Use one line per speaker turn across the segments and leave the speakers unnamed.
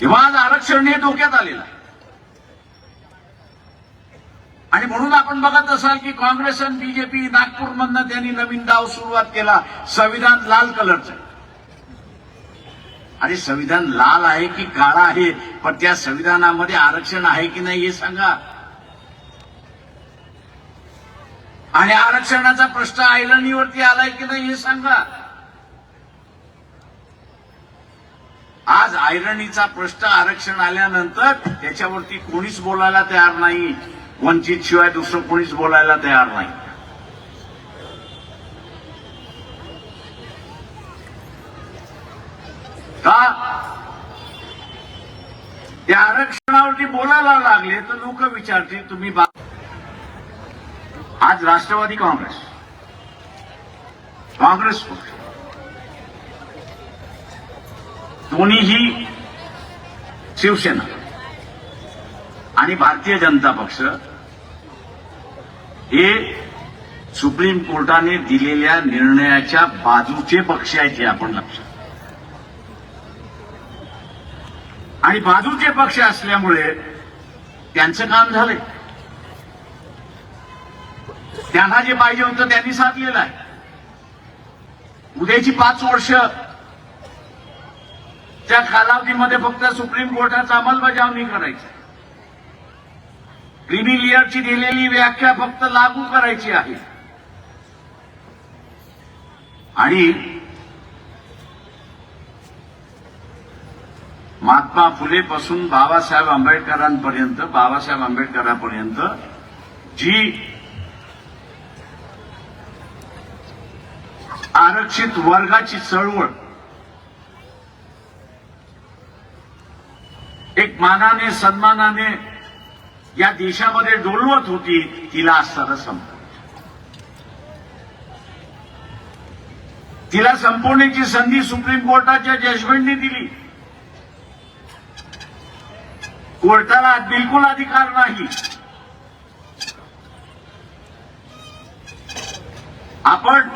तेव्हा आज आरक्षण हे धोक्यात आलेलं आहे. आणि म्हणून आपण बघत असाल की काँग्रेस आणि बीजेपी नागपूरमधनं त्यांनी नवीन डाव सुरुवात केला. संविधान लाल कलरचं आणि संविधान लाल आहे की काळा आहे पण त्या संविधानामध्ये आरक्षण आहे की नाही हे सांगा. आणि आरक्षणाचा प्रश्न ऐरणीवरती आलाय की नाही हे सांगा. आज ऐरणीचा प्रश्न आरक्षण आल्यानंतर त्याच्यावरती कोणीच बोलायला तयार नाही. वंचित शिवाय दुसरं कोणीच बोलायला तयार नाही. का? त्या आरक्षणावरती बोलायला लागले तर लोक विचारतील तुम्ही बा- आज राष्ट्रवादी काँग्रेस. काँग्रेस पक्ष. दोन्हीही शिवसेना आणि भारतीय जनता पक्ष हे सुप्रीम कोर्टाने दिलेल्या निर्णयाच्या बाजूचे पक्ष आहेत हे आपण लक्षात आणि बाजूचे पक्ष असल्यामुळे त्यांचं काम झालंय. त्यांना जे पाहिजे होतं त्यांनी साधलेलं आहे. उद्याची पाच वर्ष त्या कालावधीमध्ये फक्त सुप्रीम कोर्टाचा अंमलबजावणी करायची. क्रिमिलियरची दिलेली व्याख्या फक्त लागू करायची आहे. आणि महात्मा फुले पासून बाबासाहेब आंबेडकरांपर्यंत बाबासाहेब आंबेडकरांपर्यंत जी आरक्षित वर्गाची चळवळ एक मानाने सन्मानाने या देशामध्ये डोलवत होती तिला आज सरस तिला संपवण्याची संधी सुप्रीम कोर्टाच्या जजमेंटने दिली. कोर्टाला बिलकुल अधिकार नाही. आपण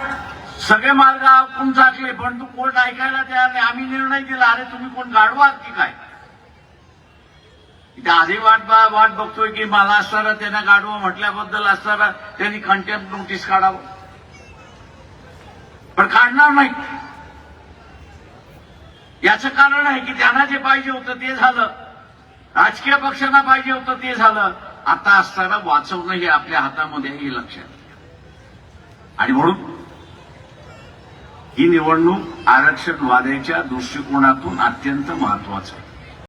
सगळे मार्ग आपण चाकले पण तू कोर्ट ऐकायला तयार नाही. आम्ही निर्णय दिला अरे तुम्ही कोण गाडवा की काय? इथे आधी वाट बा- वाट बघतोय की मला असणारा त्यांना गाडवं म्हटल्याबद्दल असणारा त्यांनी कंटेम्प नोटीस काढावं. पण काढणार नाही याचं कारण आहे की त्यांना जे पाहिजे होतं ते झालं. राजकीय पक्षांना पाहिजे होतं ते झालं. आता असताना वाचवणं हे आपल्या हातामध्ये हे लक्षात आणि म्हणून ही निवडणूक आरक्षणवादाच्या दृष्टिकोनातून अत्यंत महत्वाचं आहे.